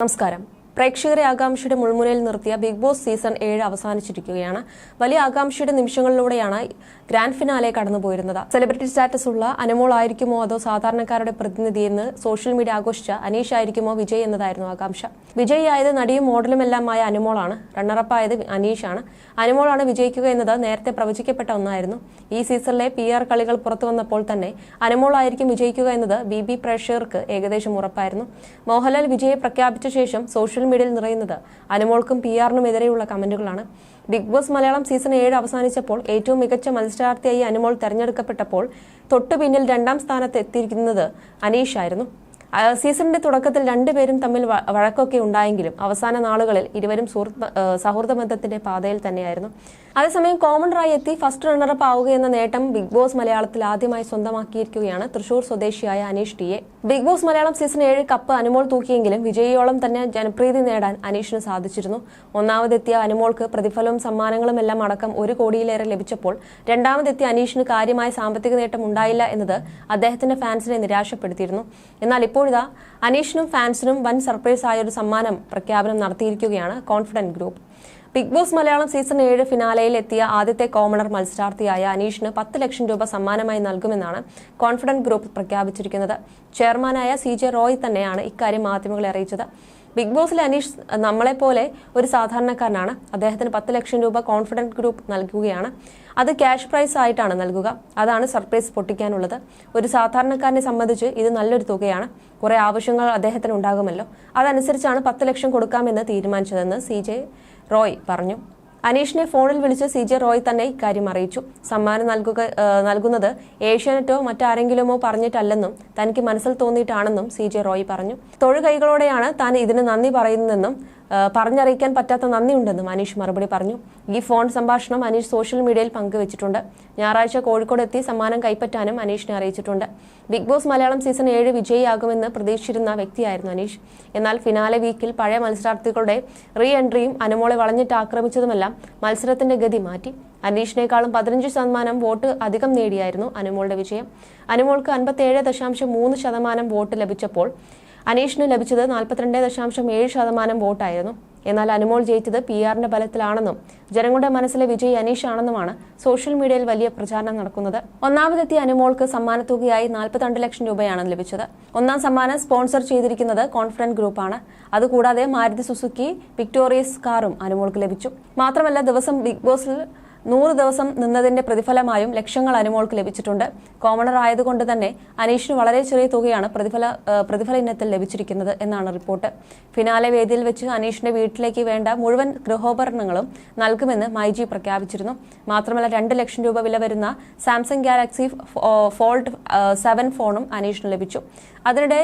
നമസ്കാരം പ്രേക്ഷകരെ ആകാംക്ഷയുടെ മുൾമുനയിൽ നിർത്തിയ ബിഗ് ബോസ് സീസൺ ഏഴ് അവസാനിച്ചിരിക്കുകയാണ്. വലിയ ആകാംക്ഷയുടെ നിമിഷങ്ങളിലൂടെയാണ് ഗ്രാൻഡ് ഫിനാലെ കടന്നുപോയിരുന്നത്. സെലിബ്രിറ്റി സ്റ്റാറ്റസ് ഉള്ള അനമോൾ ആയിരിക്കുമോ അതോ സാധാരണക്കാരുടെ പ്രതിനിധി എന്ന് സോഷ്യൽ മീഡിയ ആഘോഷിച്ച അനീഷ് ആയിരിക്കുമോ വിജയ് എന്നതായിരുന്നു ആകാംക്ഷ. വിജയിയായത് നടിയും മോഡലും എല്ലാമായ അനുമോളാണ് റണ്ണറപ്പായത് അനീഷാണ് അനുമോളാണ് വിജയിക്കുക എന്നത് നേരത്തെ പ്രവചിക്കപ്പെട്ട ഒന്നായിരുന്നു. ഈ സീസണിലെ പി ആർ കളികൾ പുറത്തു വന്നപ്പോൾ തന്നെ അനുമോളായിരിക്കും വിജയിക്കുക എന്നത് ബി ബി പ്രേക്ഷകർക്ക് ഏകദേശം ഉറപ്പായിരുന്നു. മോഹൻലാൽ വിജയെ പ്രഖ്യാപിച്ച ശേഷം സോഷ്യൽ മീഡിയയിൽ നിറയുന്നത്. അനുമോൾക്കും പി ആറിനും എതിരെയുള്ള കമന്റുകളാണ്. ബിഗ് ബോസ് മലയാളം സീസൺ ഏഴ് അവസാനിച്ചപ്പോൾ ഏറ്റവും മികച്ച മത്സരാർത്ഥിയായി അനുമോൾ തെരഞ്ഞെടുക്കപ്പെട്ടപ്പോൾ തൊട്ടു പിന്നിൽ രണ്ടാം സ്ഥാനത്ത് എത്തിയിരിക്കുന്നത് അനീഷായിരുന്നു സീസണിന്റെ തുടക്കത്തിൽ രണ്ടുപേരും തമ്മിൽ വഴക്കൊക്കെ ഉണ്ടായെങ്കിലും അവസാന നാളുകളിൽ ഇരുവരും സുഹൃത്ത് സൗഹൃദ ബന്ധത്തിന്റെ പാതയിൽ തന്നെയായിരുന്നു. അതേസമയം കോമണറായി എത്തി ഫസ്റ്റ് റണ്ണറപ്പ് ആവുക എന്ന നേട്ടം ബിഗ് ബോസ് മലയാളത്തിൽ ആദ്യമായി സ്വന്തമാക്കിയിരിക്കുകയാണ്. തൃശൂർ സ്വദേശിയായ അനീഷ് ടിയെ ബിഗ് ബോസ് മലയാളം സീസൺ ഏഴ് കപ്പ് അനുമോൾ തൂക്കിയെങ്കിലും വിജയിയോളം തന്നെ ജനപ്രീതി നേടാൻ അനീഷിന് സാധിച്ചിരുന്നു. ഒന്നാമതെത്തിയ അനുമോൾക്ക് പ്രതിഫലവും സമ്മാനങ്ങളും എല്ലാം അടക്കം ഒരു കോടിയിലേറെ ലഭിച്ചപ്പോൾ രണ്ടാമതെത്തിയ അനീഷിന് കാര്യമായ സാമ്പത്തിക നേട്ടം ഉണ്ടായില്ല എന്നത് അദ്ദേഹത്തിന്റെ ഫാൻസിനെ നിരാശപ്പെടുത്തിയിരുന്നു. എന്നാൽ ഇപ്പോഴിതാ അനീഷിനും ഫാൻസിനും വൻ സർപ്രൈസ് ആയ ഒരു സമ്മാനം പ്രഖ്യാപനം നടത്തിയിരിക്കുകയാണ് Confident Group. Bigg Boss Malayalam season ഏഴ് ഫിനാലയിൽ എത്തിയ ആദ്യത്തെ കോമണർ മത്സരാർത്ഥിയായ അനീഷിന് പത്ത് ലക്ഷം രൂപ സമ്മാനമായി നൽകുമെന്നാണ് കോൺഫിഡന്റ് ഗ്രൂപ്പ് പ്രഖ്യാപിച്ചിരിക്കുന്നത്. ചെയർമാനായ സി ജെ റോയ് തന്നെയാണ് ഇക്കാര്യം മാധ്യമങ്ങളെ അറിയിച്ചത്. ബിഗ് ബോസിൽ അനീഷ് നമ്മളെപ്പോലെ ഒരു സാധാരണക്കാരനാണ്. അദ്ദേഹത്തിന് പത്ത് ലക്ഷം രൂപ കോൺഫിഡന്റ് ഗ്രൂപ്പ് നൽകുകയാണ്. അത് ക്യാഷ് പ്രൈസ് ആയിട്ടാണ് നൽകുക. അതാണ് സർപ്രൈസ് പൊട്ടിക്കാനുള്ളത്. ഒരു സാധാരണക്കാരനെ സംബന്ധിച്ച് ഇത് നല്ലൊരു തുകയാണ്. കുറേ ആവശ്യങ്ങൾ അദ്ദേഹത്തിന് ഉണ്ടാകുമല്ലോ. അതനുസരിച്ചാണ് പത്ത് ലക്ഷം കൊടുക്കാമെന്ന് തീരുമാനിച്ചതെന്ന് സി ജെ റോയ് പറഞ്ഞു. അനീഷിനെ ഫോണിൽ വിളിച്ച് സി ജെ റോയ് തന്നെ ഇക്കാര്യം അറിയിച്ചു. സമ്മാനം നൽകുക നൽകുന്നത് ഏഷ്യാനെറ്റോ മറ്റാരെങ്കിലുമോ പറഞ്ഞിട്ടല്ലെന്നും തനിക്ക് മനസ്സിൽ തോന്നിയിട്ടാണെന്നും സി ജെ റോയ് പറഞ്ഞു. തൊഴുകൈകളോടെയാണ് താൻ ഇതിന് നന്ദി പറയുന്നതെന്നും പറഞ്ഞറിയിക്കാൻ പറ്റാത്ത നന്ദിയുണ്ടെന്ന് മനീഷ് മറുപടി പറഞ്ഞു. ഈ ഫോൺ സംഭാഷണം മനീഷ് സോഷ്യൽ മീഡിയയിൽ പങ്കുവച്ചിട്ടുണ്ട്. ഞായറാഴ്ച കോഴിക്കോട് എത്തി സമ്മാനം കൈപ്പറ്റാനും അനീഷിനെ അറിയിച്ചിട്ടുണ്ട്. ബിഗ് ബോസ് മലയാളം സീസൺ ഏഴ് വിജയിയാകുമെന്ന് പ്രതീക്ഷിച്ചിരുന്ന വ്യക്തിയായിരുന്നു അനീഷ് എന്നാൽ ഫിനാലെ വീക്കിൽ പഴയ മത്സരാർത്ഥികളുടെ റീ എൻട്രിയും അനുമോളെ വളഞ്ഞിട്ട് ആക്രമിച്ചതുമെല്ലാം മത്സരത്തിന്റെ ഗതി മാറ്റി. അനീഷിനേക്കാളും പതിനഞ്ച് ശതമാനം വോട്ട് അധികം നേടിയായിരുന്നു അനുമോളുടെ വിജയം. അനുമോൾക്ക് അൻപത്തി ഏഴ് ദശാംശം മൂന്ന് ശതമാനം വോട്ട് ലഭിച്ചപ്പോൾ അനീഷിന് ലഭിച്ചത് നാൽപ്പത്തിരണ്ട് ദശാംശം ഏഴ് ശതമാനം വോട്ടായിരുന്നു. എന്നാൽ അനുമോൾ ജയിച്ചത് പി ആറിന്റെ ബലത്തിലാണെന്നും ജനങ്ങളുടെ മനസ്സിലെ വിജയി അനീഷ് ആണെന്നുമാണ് സോഷ്യൽ മീഡിയയിൽ വലിയ പ്രചാരണം നടക്കുന്നത്. ഒന്നാമതെത്തിയ അനുമോൾക്ക് സമ്മാനത്തുകയായി നാൽപ്പത്തിരണ്ട് ലക്ഷം രൂപയാണ് ലഭിച്ചത്. ഒന്നാം സമ്മാനം സ്പോൺസർ ചെയ്തിരിക്കുന്നത് കോൺഫിഡന്റ് ഗ്രൂപ്പാണ്. അതുകൂടാതെ മാരുതി സുസുക്കി വിക്ടോറിയസ് കാറും അനുമോൾക്ക് ലഭിച്ചു. മാത്രമല്ല ദിവസം ബിഗ് ബോസിൽ നൂറ് ദിവസം നിന്നതിന്റെ പ്രതിഫലമായും ലക്ഷങ്ങൾ അനുമോൾക്ക് ലഭിച്ചിട്ടുണ്ട്. കോമണർ ആയതുകൊണ്ട് തന്നെ അനീഷിന് വളരെ ചെറിയ തുകയാണ് പ്രതിഫല പ്രതിഫല ഇനത്തിൽ ലഭിച്ചിരിക്കുന്നത് എന്നാണ് റിപ്പോർട്ട്. ഫിനാലെ വേദിയിൽ വെച്ച് അനീഷിന്റെ വീട്ടിലേക്ക് വേണ്ട മുഴുവൻ ഗൃഹോപകരണങ്ങളും നൽകുമെന്ന് മൈജി പ്രഖ്യാപിച്ചിരുന്നു. മാത്രമല്ല രണ്ട് ലക്ഷം രൂപ വില വരുന്ന സാംസങ് ഗാലക്സി ഫോൾഡ് സെവൻ ഫോണും അനീഷിന് ലഭിച്ചു. അതിനിടെ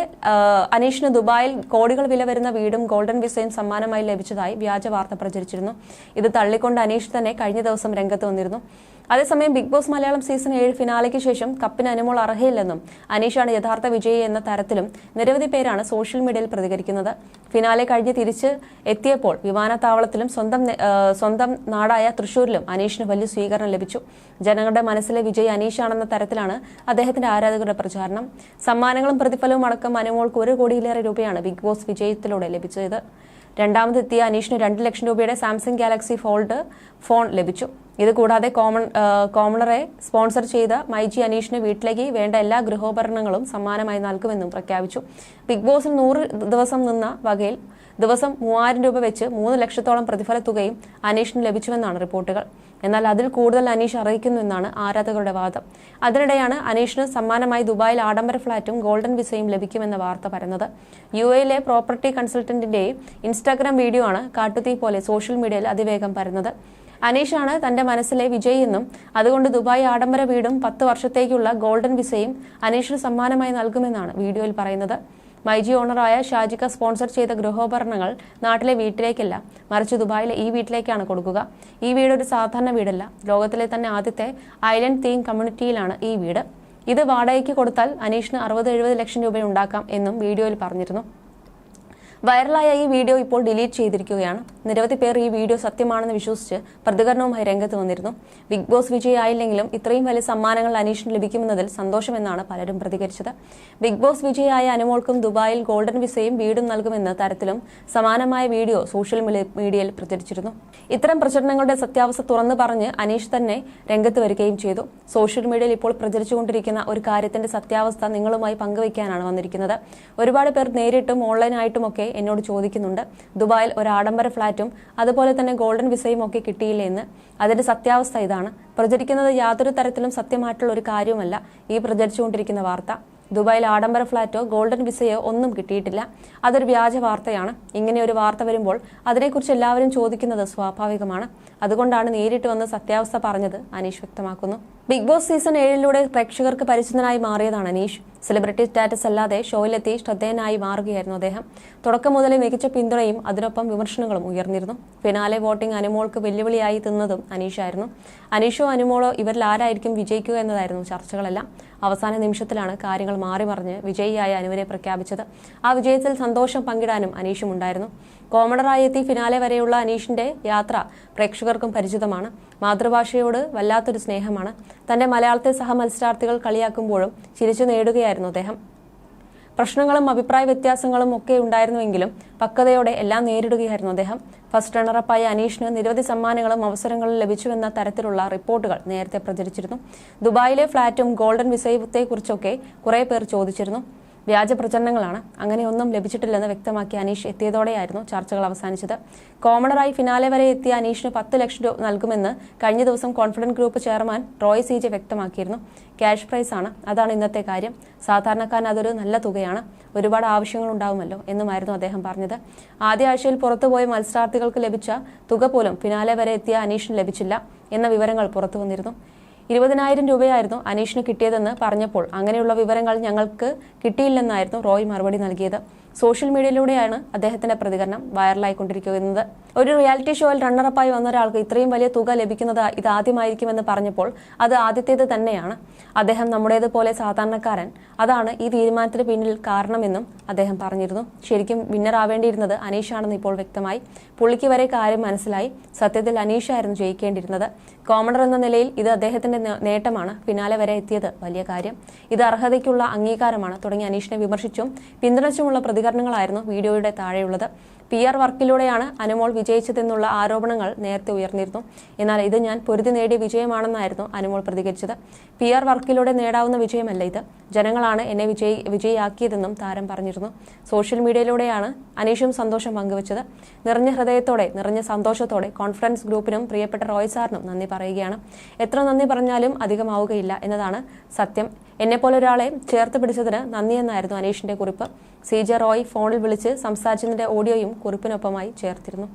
അനീഷിന് ദുബായിൽ കോടികൾ വില വരുന്ന വീടും ഗോൾഡൻ വിസയും സമ്മാനമായി ലഭിച്ചതായി വ്യാജ വാർത്ത പ്രചരിച്ചിരുന്നു. ഇത് തള്ളിക്കൊണ്ട് അനീഷ് തന്നെ കഴിഞ്ഞ ദിവസം രംഗത്ത് വന്നിരുന്നു. അതേസമയം ബിഗ് ബോസ് മലയാളം സീസൺ ഏഴ് ഫിനാലയ്ക്ക് ശേഷം കപ്പിന് അനുമോൾ അർഹയില്ലെന്നും അനീഷാണ് യഥാർത്ഥ വിജയി എന്ന തരത്തിലും നിരവധി പേരാണ് സോഷ്യൽ മീഡിയയിൽ പ്രതികരിക്കുന്നത്. ഫിനാലെ കഴിഞ്ഞ് തിരിച്ച് എത്തിയപ്പോൾ വിമാനത്താവളത്തിലും സ്വന്തം സ്വന്തം നാടായ തൃശൂരിലും അനീഷിന് വലിയ സ്വീകരണം ലഭിച്ചു. ജനങ്ങളുടെ മനസ്സിലെ വിജയ് അനീഷാണെന്ന തരത്തിലാണ് അദ്ദേഹത്തിന്റെ ആരാധകരുടെ പ്രചാരണം. സമ്മാനങ്ങളും പ്രതിഫലവും അടക്കം അനുമോൾക്ക് ഒരു കോടിയിലേറെ രൂപയാണ് ബിഗ് ബോസ് വിജയത്തിലൂടെ ലഭിച്ചത്. രണ്ടാമതെത്തിയ അനീഷിന് രണ്ട് ലക്ഷം രൂപയുടെ സാംസങ് ഗാലക്സി ഫോൾഡ് ഫോൺ ലഭിച്ചു. ഇത് കൂടാതെ കോമൺ കോമണറെ സ്പോൺസർ ചെയ്ത മൈജി അനീഷിന് വീട്ടിലേക്ക് വേണ്ട എല്ലാ ഗൃഹോപകരണങ്ങളും സമ്മാനമായി നൽകുമെന്നും പ്രഖ്യാപിച്ചു. ബിഗ് ബോസിൽ നൂറ് ദിവസം നിന്ന വകയിൽ ദിവസം മൂവായിരം രൂപ വെച്ച് മൂന്ന് ലക്ഷത്തോളം പ്രതിഫല തുകയും അനീഷിന് ലഭിച്ചുവെന്നാണ് റിപ്പോർട്ടുകൾ. എന്നാൽ അതിൽ കൂടുതൽ അനീഷ് അറിയിക്കുന്നുവെന്നാണ് ആരാധകരുടെ വാദം. അതിനിടെയാണ് അനീഷിന് സമ്മാനമായി ദുബായിൽ ആഡംബര ഫ്ളാറ്റും ഗോൾഡൻ വിസയും ലഭിക്കുമെന്ന വാർത്ത പരന്നത്. യു എയിലെ പ്രോപ്പർട്ടി കൺസൾട്ടന്റിന്റെ ഇൻസ്റ്റാഗ്രാം വീഡിയോ ആണ് കാട്ടുതീ പോലെ സോഷ്യൽ മീഡിയയിൽ അതിവേഗം പരന്നത്. അനീഷാണ് തന്റെ മനസ്സിലെ വിജയ് എന്നും അതുകൊണ്ട് ദുബായ് ആഡംബര വീടും പത്ത് വർഷത്തേക്കുള്ള ഗോൾഡൻ വിസയും അനീഷിന് സമ്മാനമായി നൽകുമെന്നാണ് വീഡിയോയിൽ പറയുന്നത്. മൈജി ഓണറായ ഷാജിക്ക സ്പോൺസർ ചെയ്ത ഗൃഹോപകരണങ്ങൾ നാട്ടിലെ വീട്ടിലേക്കല്ല മറിച്ച് ദുബായിലെ ഈ വീട്ടിലേക്കാണ് കൊടുക്കുക. ഈ വീട് ഒരു സാധാരണ വീടല്ല. ലോകത്തിലെ തന്നെ ആദ്യത്തെ ഐലൻഡ് തീം കമ്മ്യൂണിറ്റിയിലാണ് ഈ വീട്. ഇത് വാടകയ്ക്ക് കൊടുത്താൽ അനീഷിന് അറുപത് എഴുപത് ലക്ഷം രൂപ ഉണ്ടാക്കാം എന്നും വീഡിയോയിൽ പറഞ്ഞിരുന്നു. വൈറലായ ഈ വീഡിയോ ഇപ്പോൾ ഡിലീറ്റ് ചെയ്തിരിക്കുകയാണ്. നിരവധി പേർ ഈ വീഡിയോ സത്യമാണെന്ന് വിശ്വസിച്ച് പ്രതികരണവുമായി രംഗത്ത് വന്നിരുന്നു. ബിഗ് ബോസ് വിജയായില്ലെങ്കിലും ഇത്രയും വലിയ സമ്മാനങ്ങൾ അനീഷിന് ലഭിക്കുമെന്നതിൽ സന്തോഷമെന്നാണ് പലരും പ്രതികരിച്ചത്. ബിഗ് ബോസ് വിജയായ അനുമോൾക്കും ദുബായിൽ ഗോൾഡൻ വിസയും വീടും നൽകുമെന്ന തരത്തിലും സമാനമായ വീഡിയോ സോഷ്യൽ മീഡിയയിൽ പ്രചരിച്ചിരുന്നു. ഇത്തരം പ്രചരണങ്ങളുടെ സത്യാവസ്ഥ തുറന്നു പറഞ്ഞ് അനീഷ് തന്നെ രംഗത്ത് വരികയും ചെയ്തു. സോഷ്യൽ മീഡിയയിൽ ഇപ്പോൾ പ്രചരിച്ചുകൊണ്ടിരിക്കുന്ന ഒരു കാര്യത്തിന്റെ സത്യാവസ്ഥ നിങ്ങളുമായി പങ്കുവയ്ക്കാനാണ് വന്നിരിക്കുന്നത്. ഒരുപാട് പേർ നേരിട്ടും ഓൺലൈനായിട്ടുമൊക്കെ എന്നോട് ചോദിക്കുന്നുണ്ട്. ദുബായിൽ ഒരു ആഡംബര ഫ്ളാറ്റും അതുപോലെ തന്നെ ഗോൾഡൻ വിസയും ഒക്കെ കിട്ടിയില്ലേ എന്ന്. അതിന്റെ സത്യാവസ്ഥ ഇതാണ്. പ്രചരിക്കുന്നത് യാതൊരു തരത്തിലും സത്യമായിട്ടുള്ള ഒരു കാര്യവുമല്ല ഈ പ്രചരിച്ചുകൊണ്ടിരിക്കുന്ന വാർത്ത. ദുബായിൽ ആഡംബര ഫ്ളാറ്റോ ഗോൾഡൻ വിസയോ ഒന്നും കിട്ടിയിട്ടില്ല. അതൊരു വ്യാജ വാർത്തയാണ്. ഇങ്ങനെ ഒരു വാർത്ത വരുമ്പോൾ അതിനെക്കുറിച്ച് എല്ലാവരും ചോദിക്കുന്നത് സ്വാഭാവികമാണ്. അതുകൊണ്ടാണ് നേരിട്ട് വന്ന് സത്യാവസ്ഥ പറഞ്ഞത് അനീഷ് വ്യക്തമാക്കുന്നു. ബിഗ് ബോസ് സീസൺ ഏഴിലൂടെ പ്രേക്ഷകർക്ക് പരിചിതനായി മാറിയതാണ് അനീഷ്. സെലിബ്രിറ്റി സ്റ്റാറ്റസ് അല്ലാതെ ഷോയിലെത്തി ശ്രദ്ധേയനായി മാറുകയായിരുന്നു അദ്ദേഹം. തുടക്കം മുതലേ മികച്ച പിന്തുണയും അതിനൊപ്പം വിമർശനങ്ങളും ഉയർന്നിരുന്നു. ഫിനാലെ വോട്ടിംഗ് അനുമോൾക്ക് വെല്ലുവിളിയായി തിന്നതും അനീഷായിരുന്നു. അനീഷോ അനുമോളോ ഇവരിൽ ആരായിരിക്കും വിജയിക്കുക എന്നതായിരുന്നു ചർച്ചകളെല്ലാം. അവസാന നിമിഷത്തിലാണ് കാര്യങ്ങൾ മാറി മറിഞ്ഞ് വിജയിയായ അനുവിനെ പ്രഖ്യാപിച്ചത്. ആ വിജയത്തിൽ സന്തോഷം പങ്കിടാനും അനീഷും ഉണ്ടായിരുന്നു. കോമഡറായി എത്തി ഫിനാലെ വരെയുള്ള അനീഷിന്റെ യാത്ര പ്രേക്ഷകർക്കും പരിചിതമാണ്. മാതൃഭാഷയോട് വല്ലാത്തൊരു സ്നേഹമാണ്. തന്റെ മലയാളത്തെ സഹ മത്സരാർത്ഥികൾ കളിയാക്കുമ്പോഴും ചിരിച്ചു നേടുകയായിരുന്നു അദ്ദേഹം. പ്രശ്നങ്ങളും അഭിപ്രായ വ്യത്യാസങ്ങളും ഒക്കെ ഉണ്ടായിരുന്നുവെങ്കിലും പക്വതയോടെ എല്ലാം നേരിടുകയായിരുന്നു അദ്ദേഹം. ഫസ്റ്റ് റണ്ണറപ്പായ അനീഷിന് നിരവധി സമ്മാനങ്ങളും അവസരങ്ങളും ലഭിച്ചുവെന്ന തരത്തിലുള്ള റിപ്പോർട്ടുകൾ നേരത്തെ പ്രചരിച്ചിരുന്നു. ദുബായിലെ ഫ്ളാറ്റും ഗോൾഡൻ വിസയത്തെക്കുറിച്ചൊക്കെ കുറേ പേർ ചോദിച്ചിരുന്നു. വ്യാജ പ്രചരണങ്ങളാണ്. അങ്ങനെയൊന്നും ലഭിച്ചിട്ടില്ലെന്ന് വ്യക്തമാക്കി അനീഷ് എത്തിയതോടെയായിരുന്നു ചർച്ചകൾ അവസാനിച്ചത്. കോമണറായി ഫിനാലെ വരെ എത്തിയ അനീഷിന് പത്ത് ലക്ഷം രൂപ നൽകുമെന്ന് കഴിഞ്ഞ ദിവസം Confidence Group chairman Roy C J വ്യക്തമാക്കിയിരുന്നു. ക്യാഷ് പ്രൈസ് ആണ്. അതാണ് ഇന്നത്തെ കാര്യം. സാധാരണക്കാരൻ അതൊരു നല്ല തുകയാണ്. ഒരുപാട് ആവശ്യങ്ങൾ ഉണ്ടാവുമല്ലോ എന്നുമായിരുന്നു അദ്ദേഹം പറഞ്ഞത്. ആദ്യ ആഴ്ചയിൽ പുറത്തുപോയ മത്സരാർത്ഥികൾക്ക് ലഭിച്ച തുക പോലും ഫിനാലെ വരെ എത്തിയ അനീഷിന് ലഭിച്ചില്ല എന്ന വിവരങ്ങൾ പുറത്തു വന്നിരുന്നു. ഇരുപതിനായിരം രൂപയായിരുന്നു അനീഷിന് കിട്ടിയതെന്ന് പറഞ്ഞപ്പോൾ അങ്ങനെയുള്ള വിവരങ്ങൾ ഞങ്ങൾക്ക് കിട്ടിയില്ലെന്നായിരുന്നു റോയ് മറുപടി നൽകിയത്. സോഷ്യൽ മീഡിയയിലൂടെയാണ് അദ്ദേഹത്തിന്റെ പ്രതികരണം വൈറലായിക്കൊണ്ടിരിക്കുന്നത്. ഒരു റിയാലിറ്റി ഷോയിൽ റണ്ണറപ്പായി വന്ന ഒരാൾക്ക് ഇത്രയും വലിയ തുക ലഭിക്കുന്നത് ഇതാദ്യമായിരിക്കുമെന്ന് പറഞ്ഞപ്പോൾ അത് ആദ്യത്തേത് തന്നെയാണ്. അദ്ദേഹം നമ്മുടേതുപോലെ സാധാരണക്കാരൻ. അതാണ് ഈ തീരുമാനത്തിന് പിന്നിൽ കാരണമെന്നും അദ്ദേഹം പറഞ്ഞിരുന്നു. ശരിക്കും വിന്നർ ആവേണ്ടിയിരുന്നത് അനീഷാണെന്ന് ഇപ്പോൾ വ്യക്തമായി. പുള്ളിക്ക് വരെ കാര്യം മനസ്സിലായി. സത്യത്തിൽ അനീഷായിരുന്നു ജയിക്കേണ്ടിയിരുന്നത്. കോമഡർ എന്ന നിലയിൽ ഇത് അദ്ദേഹത്തിന്റെ നേട്ടമാണ്. ഫിനാലെ വരെ എത്തിയത് വലിയ കാര്യം. ഇത് അർഹതയ്ക്കുള്ള അംഗീകാരമാണ്. തുടങ്ങി അനീഷിനെ വിമർശിച്ചും പിന്തുണച്ചുമുള്ള പ്രതികരണങ്ങളായിരുന്നു വീഡിയോയുടെ താഴെയുള്ളത്. പി ആർ വർക്കിലൂടെയാണ് അനുമോൾ വിജയിച്ചതെന്നുള്ള ആരോപണങ്ങൾ നേരത്തെ ഉയർന്നിരുന്നു. എന്നാൽ ഇത് ഞാൻ പൊരുതി നേടിയ വിജയമാണെന്നായിരുന്നു അനുമോൾ പ്രതികരിച്ചത്. പി ആർ വർക്കിലൂടെ നേടാവുന്ന വിജയമല്ല ഇത്. ജനങ്ങളാണ് എന്നെ വിജയി വിജയിയാക്കിയതെന്നും താരം പറഞ്ഞിരുന്നു. സോഷ്യൽ മീഡിയയിലൂടെയാണ് അനീഷും സന്തോഷം പങ്കുവച്ചത്. നിറഞ്ഞ ഹൃദയത്തോടെ നിറഞ്ഞ സന്തോഷത്തോടെ കോൺഫറൻസ് ഗ്രൂപ്പിനും പ്രിയപ്പെട്ട റോയ് സാറിനും നന്ദി പറയുകയാണ്. എത്ര നന്ദി പറഞ്ഞാലും അധികമാവുകയില്ല എന്നതാണ് സത്യം. എന്നെപ്പോലെ ഒരാളെ ചേർത്ത് പിടിച്ചതിന് നന്ദിയെന്നായിരുന്നു അനീഷിന്റെ കുറിപ്പ്. സി ജെ റോയ് ഫോണിൽ വിളിച്ച് സംസാരിച്ചതിന്റെ ഓഡിയോയും കുറിപ്പിനൊപ്പമായി ചേർത്തിരുന്നു